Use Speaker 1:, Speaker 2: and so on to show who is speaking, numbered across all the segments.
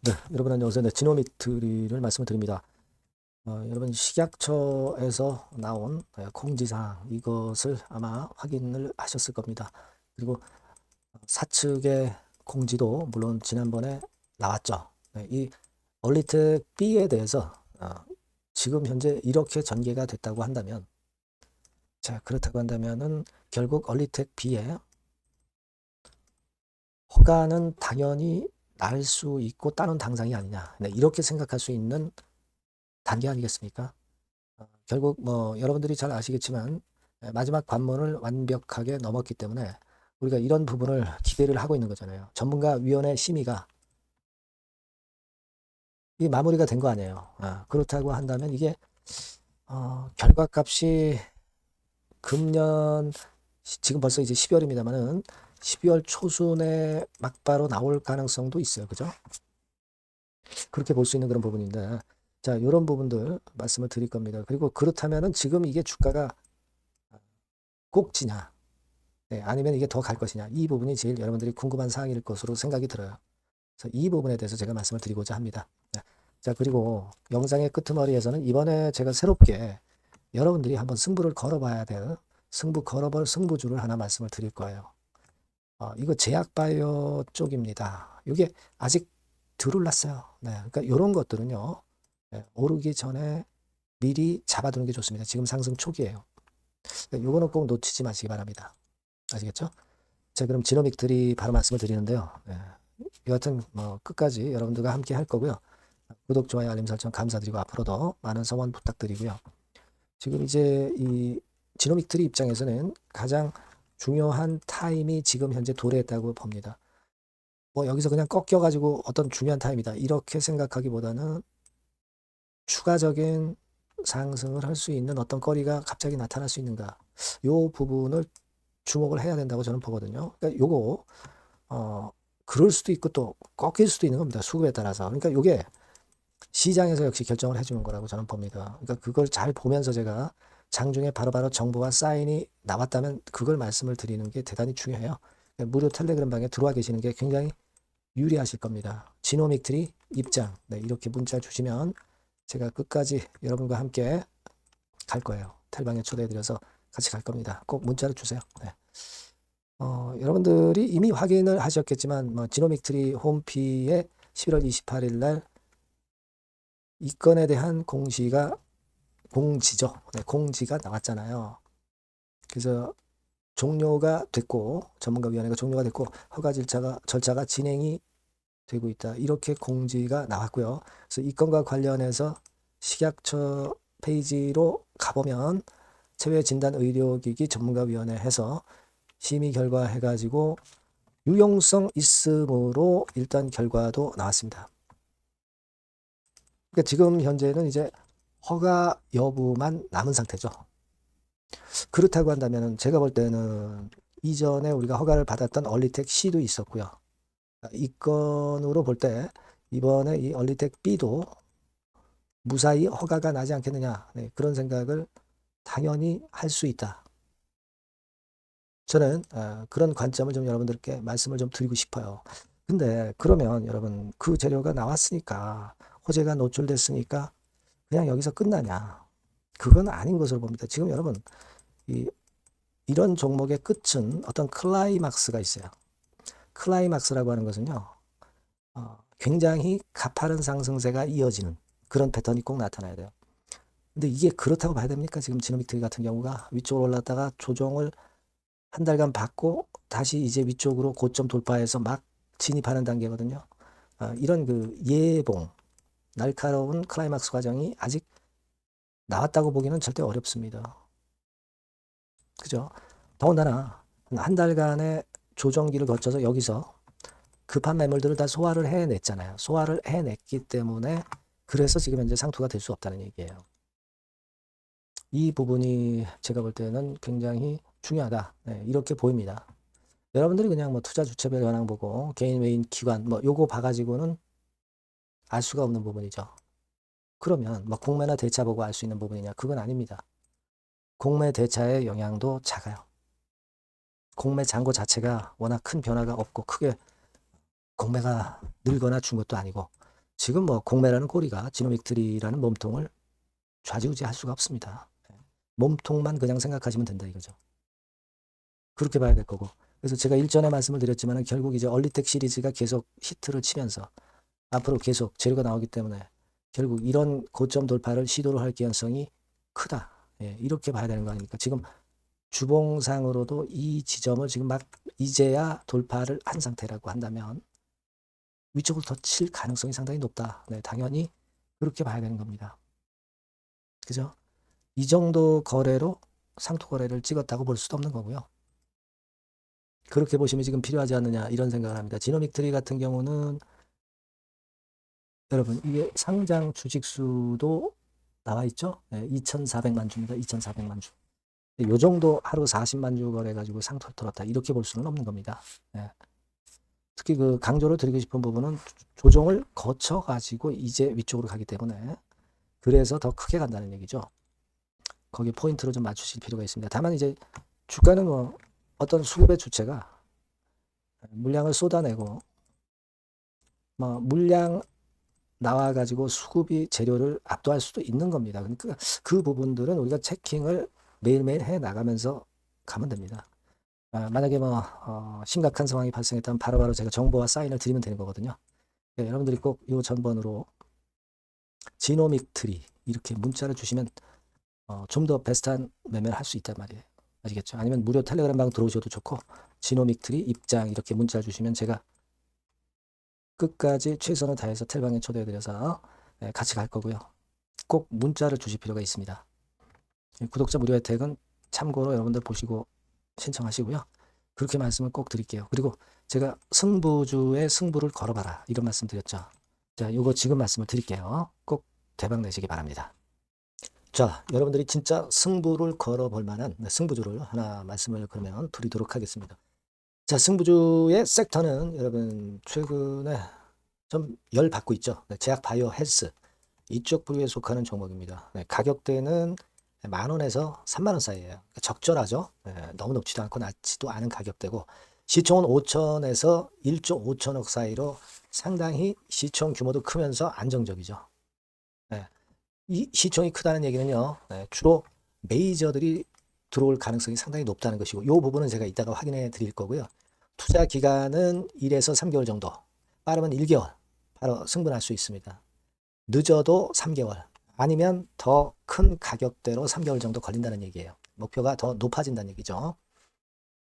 Speaker 1: 네, 여러분 안녕하세요. 네, 지노미트리를 말씀을 드립니다. 어, 여러분 식약처에서 나온 네, 공지사항 이것을 아마 확인을 하셨을 겁니다. 그리고 사측의 공지도 물론 지난번에 나왔죠. 네, 이 얼리텍 B에 대해서 어, 지금 현재 이렇게 전개가 됐다고 한다면 자 그렇다고 한다면은 결국 얼리텍 B에 허가는 당연히 날수 있고 다른 당상이 아니냐. 네, 이렇게 생각할 수 있는 단계 아니겠습니까? 어, 결국 뭐 여러분들이 잘 아시겠지만 에, 마지막 관문을 완벽하게 넘었기 때문에 우리가 이런 부분을 기대를 하고 있는 거잖아요. 전문가 위원회 심의가 이 마무리가 된 거 아니에요. 아, 그렇다고 한다면 이게 어, 결과값이 금년 시- 지금 벌써 이제 12월입니다만은 12월 초순에 막바로 나올 가능성도 있어요. 그죠? 그렇게 볼 수 있는 그런 부분인데 자, 이런 부분들 말씀을 드릴 겁니다. 그리고 그렇다면은 지금 이게 주가가 꼭지냐? 네, 아니면 이게 더 갈 것이냐? 이 부분이 제일 여러분들이 궁금한 사항일 것으로 생각이 들어요. 그래서 이 부분에 대해서 제가 말씀을 드리고자 합니다. 네. 자, 그리고 영상의 끄트머리에서는 이번에 제가 새롭게 여러분들이 한번 승부를 걸어봐야 될 승부 걸어볼 승부주를 하나 말씀을 드릴 거예요. 어, 이거 제약바이오 쪽입니다. 이게 아직 덜 올랐어요. 네, 그러니까 이런 것들은요, 네, 오르기 전에 미리 잡아두는 게 좋습니다. 지금 상승 초기예요. 네, 요거는 꼭 놓치지 마시기 바랍니다. 아시겠죠? 자, 그럼 지노믹 들이 바로 말씀을 드리는데요. 네, 여하튼 뭐 끝까지 여러분들과 함께 할 거고요. 구독, 좋아요, 알림 설정 감사드리고 앞으로도 많은 성원 부탁드리고요. 지금 이제 이 지노믹 들이 입장에서는 가장 중요한 타임이 지금 현재 도래했다고 봅니다. 뭐 여기서 그냥 꺾여가지고 어떤 중요한 타임이다 이렇게 생각하기보다는 추가적인 상승을 할 수 있는 어떤 거리가 갑자기 나타날 수 있는가 요 부분을 주목을 해야 된다고 저는 보거든요. 그러니까 요거 어 그럴 수도 있고 또 꺾일 수도 있는 겁니다. 수급에 따라서. 그러니까 요게 시장에서 역시 결정을 해주는 거라고 저는 봅니다. 그러니까 그걸 잘 보면서 제가 장중에 바로바로 정보와 사인이 나왔다면 그걸 말씀을 드리는 게 대단히 중요해요. 무료 텔레그램 방에 들어와 계시는 게 굉장히 유리하실 겁니다. 지노믹 트리 입장. 네, 이렇게 문자 주시면 제가 끝까지 여러분과 함께 갈 거예요. 텔방에 초대해드려서 같이 갈 겁니다. 꼭 문자를 주세요. 네. 어, 여러분들이 이미 확인을 하셨겠지만 뭐 지노믹 트리 홈피에 11월 28일 날 이 건에 대한 공시가 공지죠. 네, 공지가 나왔잖아요. 그래서 종료가 됐고 전문가위원회가 종료가 됐고 허가 절차가 절차가 진행이 되고 있다. 이렇게 공지가 나왔고요. 그래서 이 건과 관련해서 식약처 페이지로 가보면 체외 진단 의료기기 전문가위원회 해서 심의 결과 해가지고 유용성 있음으로 일단 결과도 나왔습니다. 그러니까 지금 현재는 이제 허가 여부만 남은 상태죠. 그렇다고 한다면 제가 볼 때는 이전에 우리가 허가를 받았던 얼리텍 C도 있었고요. 이 건으로 볼 때 이번에 이 얼리텍 B도 무사히 허가가 나지 않겠느냐 네, 그런 생각을 당연히 할 수 있다. 저는 어, 그런 관점을 좀 여러분들께 말씀을 좀 드리고 싶어요. 근데 그러면 여러분 그 재료가 나왔으니까 호재가 노출됐으니까 그냥 여기서 끝나냐? 그건 아닌 것으로 봅니다. 지금 여러분 이 이런 종목의 끝은 어떤 클라이막스가 있어요. 클라이막스라고 하는 것은요, 어, 굉장히 가파른 상승세가 이어지는 그런 패턴이 꼭 나타나야 돼요. 근데 이게 그렇다고 봐야 됩니까? 지금 지노미트 같은 경우가 위쪽으로 올랐다가 조정을 한 달간 받고 다시 이제 위쪽으로 고점 돌파해서 막 진입하는 단계거든요. 어, 이런 그 예봉, 날카로운 클라이막스 과정이 아직 나왔다고 보기는 절대 어렵습니다. 그죠? 더군다나 한 달간의 조정기를 거쳐서 여기서 급한 매물들을 다 소화를 해냈잖아요. 소화를 해냈기 때문에 그래서 지금 현재 상투가 될 수 없다는 얘기예요. 이 부분이 제가 볼 때는 굉장히 중요하다. 네, 이렇게 보입니다. 여러분들이 그냥 뭐 투자 주체별 현황 보고 개인 외인 기관 뭐 요거 봐가지고는 알 수가 없는 부분이죠. 그러면 뭐 공매나 대차 보고 알 수 있는 부분이냐? 그건 아닙니다. 공매 대차의 영향도 작아요. 공매 잔고 자체가 워낙 큰 변화가 없고 크게 공매가 늘거나 준 것도 아니고 지금 뭐 공매라는 꼬리가 지노믹트리라는 몸통을 좌지우지할 수가 없습니다. 예. 몸통만 그냥 생각하시면 된다 이거죠. 그렇게 봐야 될 거고. 그래서 제가 일전에 말씀을 드렸지만 결국 이제 얼리텍 시리즈가 계속 히트를 치면서 앞으로 계속 재료가 나오기 때문에 결국 이런 고점 돌파를 시도를 할 가능성이 크다. 예, 이렇게 봐야 되는 거 아닙니까? 지금 주봉상으로도 이 지점을 지금 막 이제야 돌파를 한 상태라고 한다면 위쪽으로 더 칠 가능성이 상당히 높다. 네, 당연히 그렇게 봐야 되는 겁니다. 그죠? 이 정도 거래로 상토 거래를 찍었다고 볼 수도 없는 거고요. 그렇게 보시면 지금 필요하지 않느냐 이런 생각을 합니다. 지노믹 트리 같은 경우는 여러분 이게 상장 주식수도 나와 있죠? 네, 2,400만 주입니다. 2,400만 주. 요 정도 하루 40만 주 거래가지고 상토를 털었다 이렇게 볼 수는 없는 겁니다. 네. 특히 그 강조를 드리고 싶은 부분은 조정을 거쳐 가지고 이제 위쪽으로 가기 때문에 그래서 더 크게 간다는 얘기죠. 거기 포인트로 좀 맞추실 필요가 있습니다. 다만 이제 주가는 뭐 어떤 수급의 주체가 물량을 쏟아내고 뭐 물량 나와 가지고 수급이 재료를 압도할 수도 있는 겁니다. 그러니까 그 부분들은 우리가 체킹을 매일매일 해 나가면서 가면 됩니다. 아, 만약에 뭐 어, 심각한 상황이 발생했다면 바로 바로 제가 정보와 사인을 드리면 되는 거거든요. 네, 여러분들이 꼭 이 전번으로 지노믹 트리 이렇게 문자를 주시면 어, 좀 더 베스트한 매매를 할 수 있단 말이에요. 아시겠죠? 아니면 무료 텔레그램 방 들어오셔도 좋고 지노믹 트리 입장 이렇게 문자를 주시면 제가 끝까지 최선을 다해서 텔방에 초대해드려서 네, 같이 갈 거고요. 꼭 문자를 주실 필요가 있습니다. 구독자 무료 혜택은 참고로 여러분들 보시고 신청하시고요. 그렇게 말씀을 꼭 드릴게요. 그리고 제가 승부주의 승부를 걸어봐라 이런 말씀 드렸죠. 자, 요거 지금 말씀을 드릴게요. 꼭 대박 내시기 바랍니다. 자, 여러분들이 진짜 승부를 걸어볼 만한 네, 승부주를 하나 말씀을 그러면 드리도록 하겠습니다. 자, 승부주의 섹터는 여러분 최근에 좀 열 받고 있죠. 네, 제약 바이오 헬스 이쪽 부류에 속하는 종목입니다. 네, 가격대는 만 원에서 3만 원 사이에요. 적절하죠. 네, 너무 높지도 않고 낮지도 않은 가격대고 시총은 5천에서 1조 5천억 사이로 상당히 시총 규모도 크면서 안정적이죠. 네, 이 시총이 크다는 얘기는요. 네, 주로 메이저들이 들어올 가능성이 상당히 높다는 것이고 이 부분은 제가 이따가 확인해 드릴 거고요. 투자 기간은 1에서 3개월 정도, 빠르면 1개월 바로 승분할 수 있습니다. 늦어도 3개월, 아니면 더 큰 가격대로 3개월 정도 걸린다는 얘기예요. 목표가 더 높아진다는 얘기죠.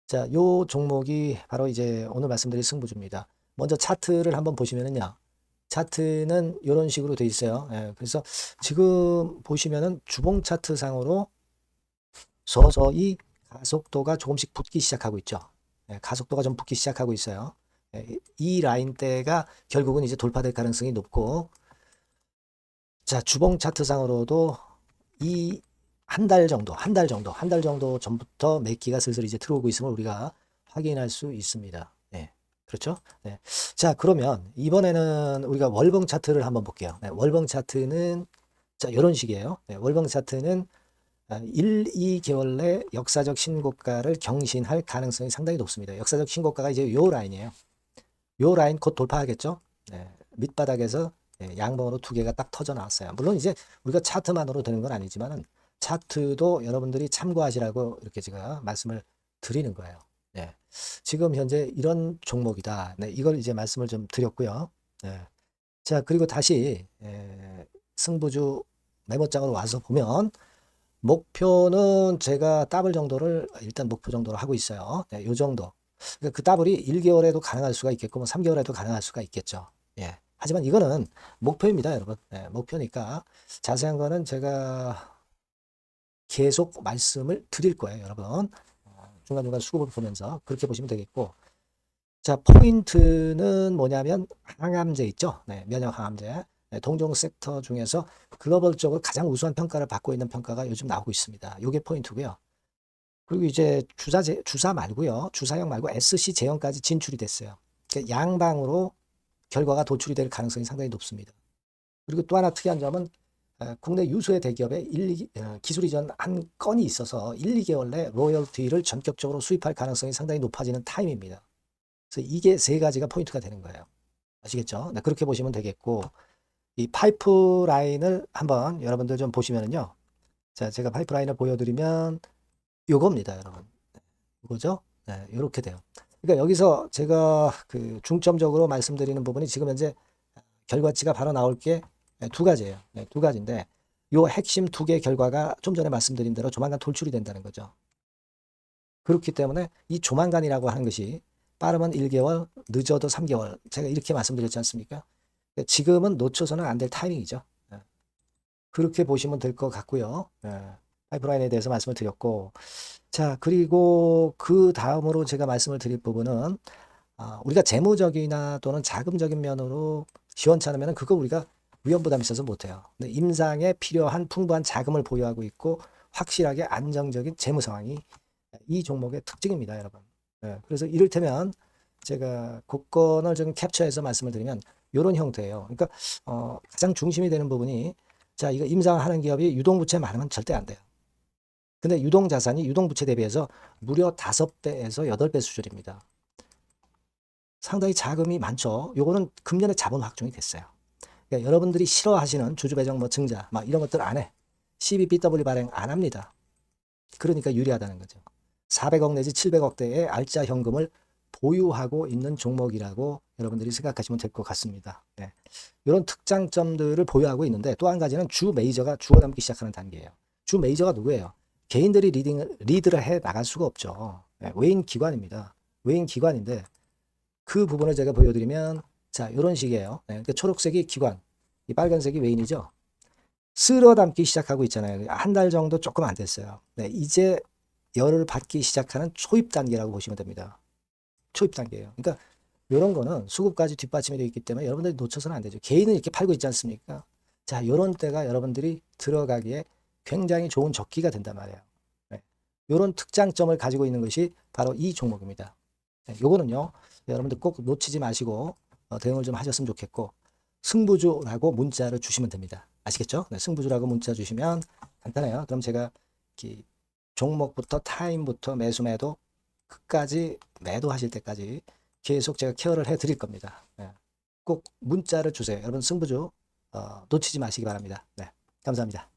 Speaker 1: 자, 요 종목이 바로 이제 오늘 말씀드릴 승부주입니다. 먼저 차트를 한번 보시면은요. 차트는 이런 식으로 돼 있어요. 예, 그래서 지금 보시면은 주봉 차트 상으로 서서히 가속도가 조금씩 붙기 시작하고 있죠. 예, 가속도가 좀 붙기 시작하고 있어요. 예, 이 라인대가 결국은 이제 돌파될 가능성이 높고 자, 주봉 차트상으로도 이 한 달 정도, 한 달 정도, 한 달 정도 전부터 매기가 슬슬 이제 들어오고 있음을 우리가 확인할 수 있습니다. 네. 그렇죠? 네. 자, 그러면 이번에는 우리가 월봉 차트를 한번 볼게요. 네, 월봉 차트는 자, 이런 식이에요. 네, 월봉 차트는 1, 2개월 내 역사적 신고가를 경신할 가능성이 상당히 높습니다. 역사적 신고가가 이제 요 라인이에요. 요 라인 곧 돌파하겠죠? 네, 밑바닥에서 예, 양봉으로 두 개가 딱 터져 나왔어요. 물론 이제 우리가 차트만으로 되는 건 아니지만은 차트도 여러분들이 참고하시라고 이렇게 제가 말씀을 드리는 거예요. 네. 지금 현재 이런 종목이다. 네, 이걸 이제 말씀을 좀 드렸고요. 네. 자, 그리고 다시 예, 승부주 메모장으로 와서 보면 목표는 제가 더블 정도를 일단 목표 정도로 하고 있어요. 네, 요 정도. 그러니까 그 더블이 1개월에도 가능할 수가 있겠고 뭐 3개월에도 가능할 수가 있겠죠. 예. 하지만 이거는 목표입니다, 여러분. 네, 목표니까 자세한 거는 제가 계속 말씀을 드릴 거예요, 여러분. 중간중간 수급을 보면서 그렇게 보시면 되겠고. 자, 포인트는 뭐냐면 항암제 있죠? 네, 면역 항암제. 네, 동종 섹터 중에서 글로벌적으로 가장 우수한 평가를 받고 있는 평가가 요즘 나오고 있습니다. 요게 포인트고요. 그리고 이제 주사 제, 주사 말고요. 주사형 말고 SC 제형까지 진출이 됐어요. 그러니까 양방으로 결과가 도출이 될 가능성이 상당히 높습니다. 그리고 또 하나 특이한 점은 국내 유수의 대기업에 1, 2, 기술 이전 한 건이 있어서 1, 2개월 내 로열티를 전격적으로 수입할 가능성이 상당히 높아지는 타임입니다. 그래서 이게 세 가지가 포인트가 되는 거예요. 아시겠죠? 네, 그렇게 보시면 되겠고 이 파이프라인을 한번 여러분들 좀 보시면은요. 자, 제가 파이프라인을 보여드리면 요겁니다, 여러분. 이거죠? 네, 이렇게 돼요. 그러니까 여기서 제가 그 중점적으로 말씀드리는 부분이 지금 현재 결과치가 바로 나올 게 두 가지예요. 네, 두 가지인데 요 핵심 두개 결과가 좀 전에 말씀드린 대로 조만간 돌출이 된다는 거죠. 그렇기 때문에 이 조만간이라고 하는 것이 빠르면 1개월, 늦어도 3개월. 제가 이렇게 말씀드렸지 않습니까? 지금은 놓쳐서는 안 될 타이밍이죠. 네. 그렇게 보시면 될 것 같고요. 네. 파이프라인에 대해서 말씀을 드렸고, 자, 그리고 그 다음으로 제가 말씀을 드릴 부분은, 아, 우리가 재무적이나 또는 자금적인 면으로 시원찮으면 그거 우리가 위험 부담이 있어서 못해요. 근데 임상에 필요한 풍부한 자금을 보유하고 있고, 확실하게 안정적인 재무 상황이 이 종목의 특징입니다, 여러분. 예, 그래서 이를테면 제가 국권을 좀 캡처해서 말씀을 드리면 이런 형태예요. 그러니까 어, 가장 중심이 되는 부분이 자 이거 임상하는 기업이 유동부채 많으면 절대 안 돼요. 근데 유동자산이 유동부채 대비해서 무려 5배에서 8배 수준입니다. 상당히 자금이 많죠. 요거는 금년에 자본 확정이 됐어요. 그러니까 여러분들이 싫어하시는 주주배정 뭐 증자 막 이런 것들 안 해. CBBW 발행 안 합니다. 그러니까 유리하다는 거죠. 400억 내지 700억대의 알짜 현금을 보유하고 있는 종목이라고 여러분들이 생각하시면 될 것 같습니다. 네. 이런 특장점들을 보유하고 있는데 또 한 가지는 주 메이저가 주워 담기 시작하는 단계예요. 주 메이저가 누구예요? 개인들이 리딩을, 리드를 해 나갈 수가 없죠. 네. 외인 기관입니다. 외인 기관인데 그 부분을 제가 보여드리면 자 이런 식이에요. 네. 그러니까 초록색이 기관, 이 빨간색이 외인이죠. 쓸어 담기 시작하고 있잖아요. 한 달 정도 조금 안 됐어요. 네, 이제 열을 받기 시작하는 초입 단계라고 보시면 됩니다. 초입 단계예요. 그러니까 이런 거는 수급까지 뒷받침이 되어 있기 때문에 여러분들이 놓쳐서는 안 되죠. 개인은 이렇게 팔고 있지 않습니까? 자, 이런 때가 여러분들이 들어가기에 굉장히 좋은 적기가 된단 말이에요. 네. 이런 특장점을 가지고 있는 것이 바로 이 종목입니다. 네, 요거는요, 여러분들 꼭 놓치지 마시고 어, 대응을 좀 하셨으면 좋겠고 승부주라고 문자를 주시면 됩니다. 아시겠죠? 네, 승부주라고 문자 주시면 간단해요. 그럼 제가 이렇게 종목부터 타임부터 매수 매도 끝까지 매도하실 때까지 계속 제가 케어를 해 드릴 겁니다. 네. 꼭 문자를 주세요. 여러분 승부주 어, 놓치지 마시기 바랍니다. 네, 감사합니다.